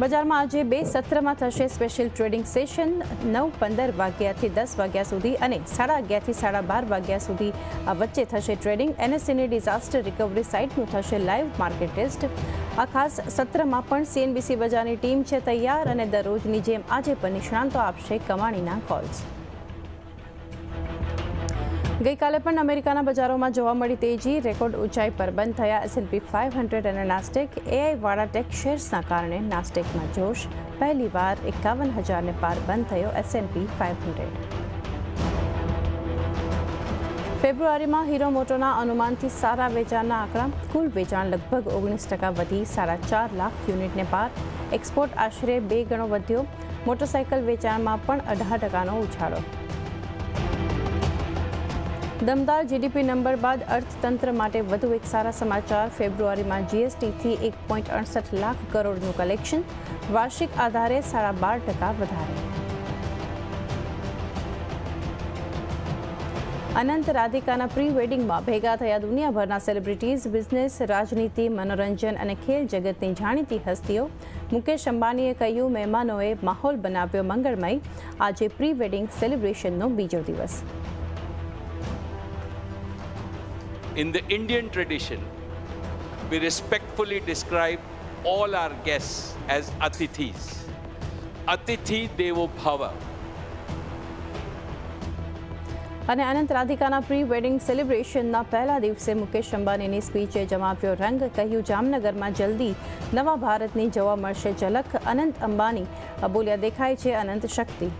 બજારમાં આજે બે સત્રમાં થશે સ્પેશિયલ ટ્રેડિંગ સેશન. નવ પંદર વાગ્યાથી દસ વાગ્યા સુધી અને સાડા અગિયારથી સાડા બાર વાગ્યા સુધી વચ્ચે થશે ટ્રેડિંગ. એનએસસીની ડિઝાસ્ટર રિકવરી સાઇટનું થશે લાઈવ માર્કેટ ટેસ્ટ. આ ખાસ સત્રમાં પણ સીએનબીસી બજારની ટીમ છે તૈયાર અને દરરોજની જેમ આજે પણ નિષ્ણાંતો આપશે કમાણીના કોલ્સ ગઈકાલે પણ અમેરિકાના બજારોમાં જોવા મળી તેજી. રેકોર્ડ ઊંચાઈ પર બંધ થયા. એસએનપી ફાઇવ હંડ્રેડ અને નાસ્ટેક એઆઈ વાળા ટેક શેર્સના કારણે નાસ્ટેકમાં જોશ. પહેલીવાર એકાવન હજારને પાર બંધ થયો S and P five hundred ફેબ્રુઆરીમાં હીરો મોટોના અનુમાનથી સારા વેચાણના આંકડા. કુલ વેચાણ લગભગ ઓગણીસ ટકા વધી. સાડા ચાર લાખ યુનિટને પાર. એક્સપોર્ટ આશરે બે ગણો વધ્યો. મોટરસાયકલ વેચાણમાં પણ અઢાર ટકાનો ઉછાળો. દમદાર જીડીપી નંબર બાદ અર્થતંત્ર માટે વધુ એક સારા સમાચાર. ફેબ્રુઆરીમાં જીએસટીથી એક પોઈન્ટ અડસઠ લાખ કરોડનું કલેક્શન. વાર્ષિક આધારે સાડા બાર ટકા વધારે. અનંત રાધિકાના પ્રી વેડિંગમાં ભેગા થયા દુનિયાભરના સેલિબ્રિટીઝ બિઝનેસ રાજનીતિ, મનોરંજન અને ખેલ જગતની જાણીતી હસ્તીઓ. મુકેશ અંબાણીએ કહ્યું, મહેમાનોએ માહોલ બનાવ્યો મંગળમય. આજે પ્રી વેડિંગ સેલિબ્રેશનનો બીજો દિવસ. In the Indian tradition, we respectfully describe all our guests as atithis. Atithi Devo Bhava. અને અનંત રાધિકાના પ્રી વેડિંગ સેલિબ્રેશનના પહેલા દિવસે મુકેશ અંબાણીની સ્પીચે જમાવ્યો રંગ કહ્યું જામનગરમાં જલ્દી નવા ભારતની જોવા મળશે ઝલક અનંત અંબાણી અબોલ્યા દેખાય છે અનંત શક્તિ